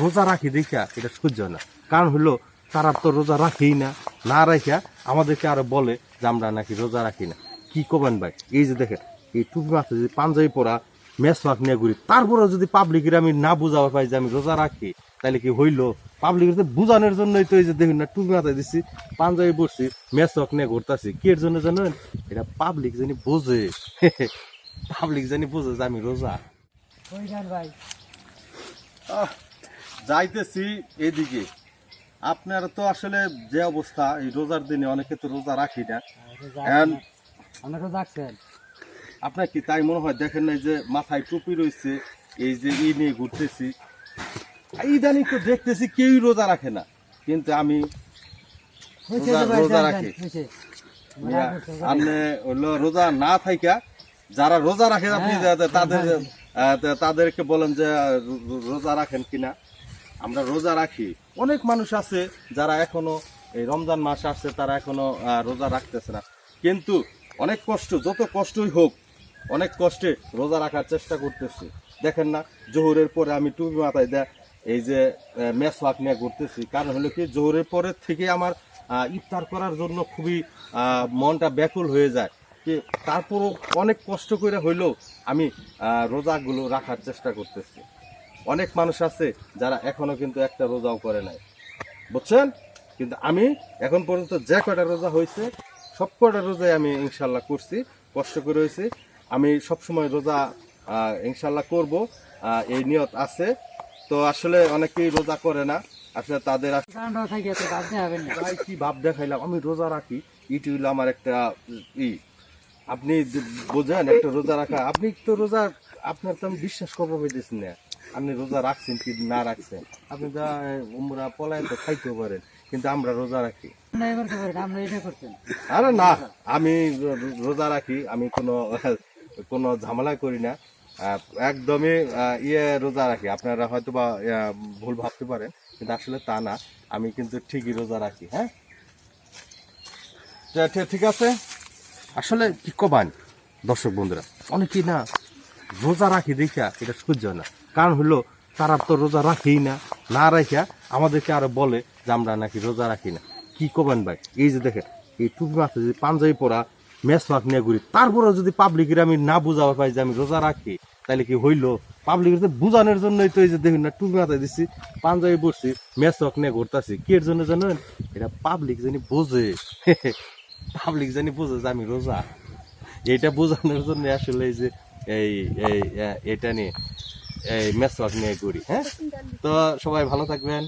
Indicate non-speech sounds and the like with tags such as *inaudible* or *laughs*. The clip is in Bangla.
রোজা রাখি দেখা এটা সহ্য হয় না। কারণ হলো তারা তো রোজা রাখেই না। না রাখা আমাদেরকে আরও বলে যে আমরা নাকি রোজা রাখি না। কি করবেন ভাই? এই যে দেখেন এই টুপি মাথায় যদি পাঞ্জাবি পরা মেসওয়াক নিয়ে ঘুরি তারপরেও যদি পাবলিকের আমি না বুঝাবো পাই যে আমি রোজা রাখি তাহলে কি হইল? পাবলিকের তো বুঝানোর জন্যই তো এই যে দেখুন না টুপি মাথায় দিচ্ছি পাঞ্জাবি পরছি মেসওয়াক নিয়ে ঘুরতেছি। কি এর জন্য জানেন? এটা পাবলিক জানি বোঝে। *laughs* পাবলিক জানি বোঝে যে আমি রোজা। ভাই? যাইতেছি এদিকে। আপনার তো আসলে যে অবস্থা এই রোজার দিনে অনেকে তো রোজা রাখি না। ডাকছেন আপনার কি তাই মনে হয়? দেখেন না যে মাথায় টুপি রয়েছে এই যে ই নিয়ে ঘুরতেছি। ইদানিং তো দেখতেছি কেউই রোজা রাখে না। কিন্তু আমি রোজা- রাখি। আপনি রোজা না থাইকা যারা রোজা রাখে আপনি হ্যাঁ, তাদের হ্যাঁ। আহ, তা- তাদেরকে বলেন যে রোজা রাখেন কিনা। আমরা রোজা রাখি। অনেক মানুষ আছে যারা এখনও এই রমজান মাস আসছে, তারা এখনও রোজা রাখতেছে না। কিন্তু অনেক কষ্ট, যত কষ্টই হোক, অনেক কষ্টে রোজা রাখার চেষ্টা করতেছি। দেখেন না, জোহরের পরে আমি টুপি মাথায় দেয়, এই যে মেসওয়াক নিয়ে ঘুরতেছি। কারণ হলো কি, জোহরের পরে থেকে আমার ইফতার করার জন্য খুবই মনটা ব্যাকুল হয়ে যায়। কি, তারপরও অনেক কষ্ট করে হইলেও আমি রোজাগুলো রাখার চেষ্টা করতেছি। অনেক মানুষ আছে যারা এখনও কিন্তু একটা রোজাও করে নাই। বুঝছেন? কিন্তু আমি এখন পর্যন্ত যে কয়টা রোজা হয়েছে সব কয়টা রোজাই আমি ইনশাল্লাহ করছি কষ্ট করে হয়েছে। আমি সবসময় রোজা ইনশাল্লাহ করব এই নিয়ত আছে। তো আসলে অনেকেই রোজা করে না আসলে তাদের কি ভাব দেখাইলাম? আমি রোজা রাখি এটি হইল আমার একটা ই। আপনি বোঝেন একটা রোজা রাখা আপনি তো রোজা আপনার তো আমি বিশ্বাস করব পেতেছি না। আপনি রোজা রাখছেন কি না রাখছেন? আপনি যা উমরা পলায় তো খাইতেও পারেন কিন্তু আমরা রোজা রাখি। আরে না আমি রোজা রাখি আমি কোনো কোনো ঝামেলা করি না। একদমই ইয়ে রোজা রাখি। আপনারা হয়তো বা ভুল ভাবতে পারেন কিন্তু আসলে তা না। আমি কিন্তু ঠিকই রোজা রাখি হ্যাঁ? ঠিক আছে? আসলে কি কবান দর্শক বন্ধুরা? অনেকেই না রোজা রাখি দেখা এটা সহ্য না। কারণ হলো, তারা তো রোজা রাখেই না। না রাখা আমাদেরকে আরও বলে যে আমরা নাকি রোজা রাখি না। কি করবেন ভাই? এই যে দেখেন, এই টুপি মাথায় যদি পাঞ্জাবি পরা, মেসওয়াক নিয়ে ঘুরি তারপরেও যদি পাবলিকের আমি না বুঝাবো পাই যে আমি রোজা রাখি, তাহলে কি হইল? পাবলিকের বুঝানোর জন্যই তো এই যে দেখুন না, টুপি মাথায় দিচ্ছি পাঞ্জাবি পরছি, মেসওয়াক নিয়ে ঘুরতেছি। কি এর জন্য জানেন? এটা পাবলিক জানি বোঝে। *laughs* পাবলিক জানি বোঝে যে আমি রোজা। এটা বোঝানোর জন্য আসলে এই যে এই এটা নিয়ে। এই মেসওয়ার্ক নিয়ে ঘুরি হ্যাঁ? তো সবাই ভালো থাকবেন।